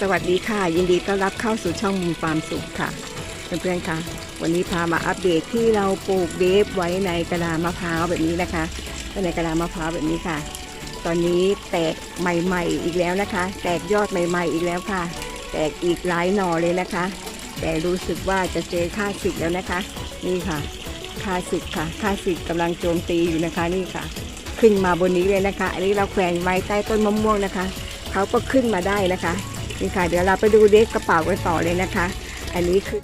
สวัสดีค่ะ ยินดีต้อนรับเข้าสู่ช่องมุมฟาร์มสุขค่ะ เพื่อนๆค่ะ วันนี้พามาอัปเดตที่เราปลูกเดฟไว้ในกระดามะพร้าวแบบนี้นะคะไว้ในกระดามะพร้าวแบบนี้ค่ะ ตอนนี้แตกใหม่ๆอีกแล้วนะคะ แตกยอดใหม่ๆอีกแล้วค่ะ แตกอีกหลายหน่อเลยนะคะ แต่รู้สึกว่าจะเจอค่าศึกแล้วนะคะ นี่ค่ะค่าศึกค่ะค่าศึกกำลังโจมตีอยู่นะคะนี่ค่ะ ขึ้นมาบนนี้เลยนะคะ อันนี้เราแขวนไว้ใต้ต้นมะม่วงนะคะ เขาก็ขึ้นมาได้นะคะนี่ค่ะ เดี๋ยวเราไปดูเดฟกระเป๋ากันต่อเลยนะคะ อันนี้คือ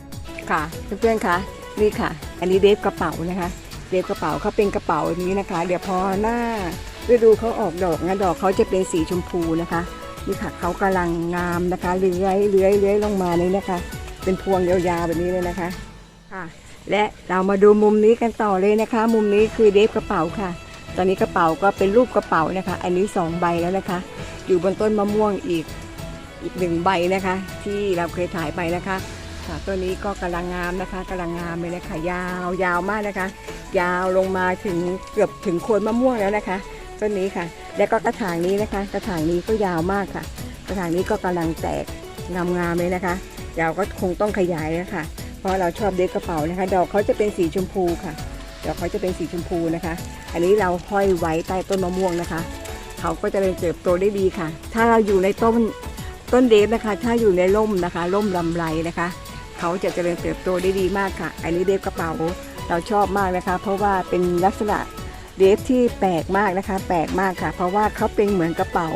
ค่ะเพื่อนๆคะนี่ค่ะ อันนี้เดฟกระเป๋านะคะ เดฟกระเป๋าเขาเป็นกระเป๋าอย่างนี้นะคะ เดี๋ยวพอหน้าฤดูเขาออกดอกนะดอกเขาจะเป็นสีชมพูนะคะนี่ค่ะเขากำลังงามนะคะเลื้อยเลื้อยเลื้อยลงมาเลยนะคะ เป็นพวงยาวๆแบบนี้เลยนะคะค่ะ และเรามาดูมุมนี้กันต่อเลยนะคะ มุมนี้คือเดฟกระเป๋าค่ะ ตอนนี้กระเป๋าก็เป็นรูปกระเป๋านะคะ อันนี้สองใบแล้วนะคะ อยู่บนต้นมะม่วงอีกอีกหนึ่งใบนะคะ ที่เราเคยถ่ายไปนะคะค่ะต้นนี้ก็กำลังงามนะคะกำลังงามเลยนะคะยาวยาวมากนะคะ ยาวลงมาถึงเกือบถึงโคนมะม่วงแล้วนะคะต้นนี้ค่ะ แล้วก็กระถางนี้นะคะ กระถางนี้ก็ยาวมากค่ะ กระถางนี้ก็กำลังแตกงามๆเลยนะคะเดี๋ยวก็คงต้องขยายแล้วค่ะเพราะเราชอบเด็กกระเป๋านะคะ ดอกเขาจะเป็นสีชมพูค่ะ ดอกเขาจะเป็นสีชมพูนะคะ อันนี้เราห้อยไว้ใต้ต้นมะม่วงนะคะ เขาก็จะเติบโตได้ดีค่ะ ถ้าเราอยู่ในต้นต้นเดฟนะคะ ถ้าอยู่ในร่มนะคะ ร่มลำไรนะคะ เขาจะเจริญเติบโตได้ดีมากค่ะ อันนี้เดฟกระเป๋าเราชอบมากนะคะ เพราะว่าเป็นลักษณะเดฟที่แปลกมากนะคะ แปลกมากค่ะ เพราะว่าเขาเป็นเหมือนกระเป๋า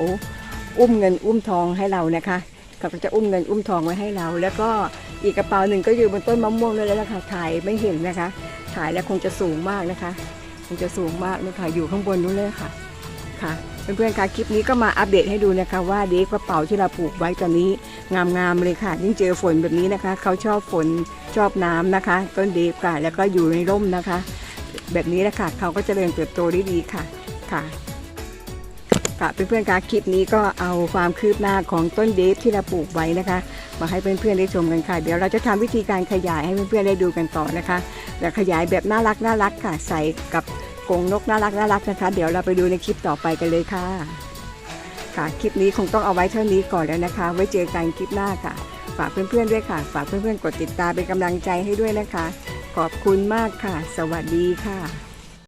อุ้มเงินอุ้มทองให้เรานะคะ เขาก็จะอุ้มเงินอุ้มทองไว้ให้เรา แล้วก็อีกกระเป๋าหนึ่งก็อยู่บนต้นมะม่วงด้วยแล้วนะค่ะถ่ายไม่เห็นนะคะ ถ่ายแล้วคงจะสูงมากนะคะคงจะสูงมากเลยค่ะอยู่ข้างบนนู้นเลยค่ะค่ะเพื่อนๆคะคลิปนี้ก็มาอัปเดตให้ดูนะคะ ว่าเด็กกระเป๋าที่เราปลูกไว้ตอนนี้งามๆเลยค่ะยิ่งเจอฝนแบบนี้นะคะ เขาชอบฝนชอบน้ำนะคะ ต้นเดฟค่ะแล้วก็อยู่ในร่มนะคะ แบบนี้แหละค่ะเขาก็จเจริญเติบโตได้ดีค่ะค่ะ ค่ะเพื่อนๆคะคลิปนี้ก็เอาความคืบหน้าของต้นเดฟที่เราปลูกไว้นะคะ มาให้เพื่อนๆได้ชมกันค่ะ เดี๋ยวเราจะทำวิธีการขยายให้เพื่อนๆได้ดูกันต่อนะคะและขยายแบบน่ารักน่ารักค่ะ ใส่กับกรงนกน่ารักน่ารักนะคะ เดี๋ยวเราไปดูในคลิปต่อไปกันเลยค่ะ ค่ะคลิปนี้คงต้องเอาไว้เท่านี้ก่อนแล้วนะคะ ไว้เจอกันคลิปหน้าค่ะ ฝากเพื่อนๆด้วยค่ะ ฝากเพื่อนๆกดติดตามเป็นกำลังใจให้ด้วยนะคะ ขอบคุณมากค่ะ สวัสดีค่ะ